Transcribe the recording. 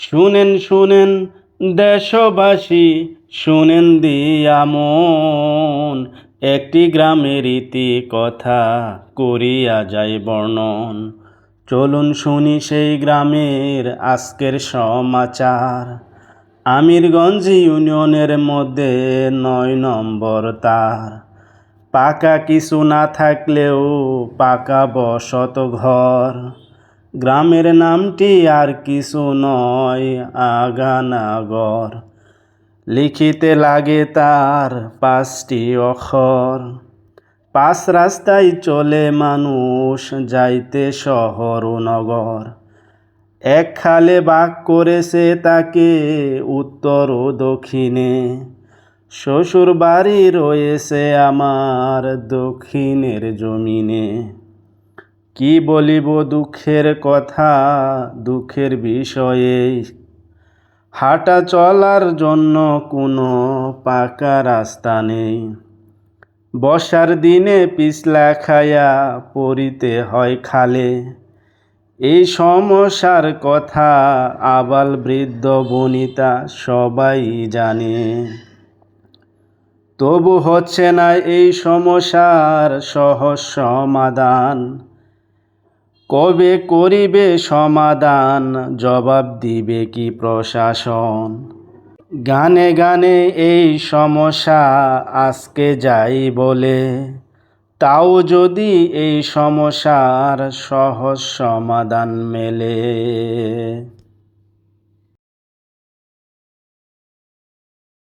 শুনেন শুনেন, দেশবাসী, শুনেন দিয়ামন একটি গ্রামের ইতি কথা করিয়া যায় বর্ণন। চলুন শুনি সেই গ্রামের আজকের সমাচার। আমিরগঞ্জ ইউনিয়নের মধ্যে নয় নম্বর তার। পাকা কিছু না থাকলেও পাকা বসত ঘর। গ্রামের নামটি আর কিছু নয়, আগানাগর। লিখিতে লাগে তার পাঁচটি অক্ষর। পাঁচ রাস্তায় চলে মানুষ, যাইতে শহর ও নগর। এক খালে বাঘ করেছে তাকে উত্তর ও দক্ষিণে। শ্বশুর বাড়ি রয়েছে আমার দক্ষিণের জমিনে। কি বলিব দুঃখের কথা, দুঃখের বিষয়ে? হাঁটা চলার জন্য কোনো পাকা রাস্তা নেই। বর্ষার দিনে পিছলা খায়া পড়িতে হয় খালে। এই সমস্যার কথা আবাল বৃদ্ধ বনিতা সবাই জানে। তবু হচ্ছে না এই সমস্যার সহজ সমাধান। কবে করিবে সমাধান জবাব দিবে কি প্রশাসন? গানে গানে এই সমস্যা আজকে যাই বলে। তাও যদি এই সমস্যার সহজ সমাধান মেলে।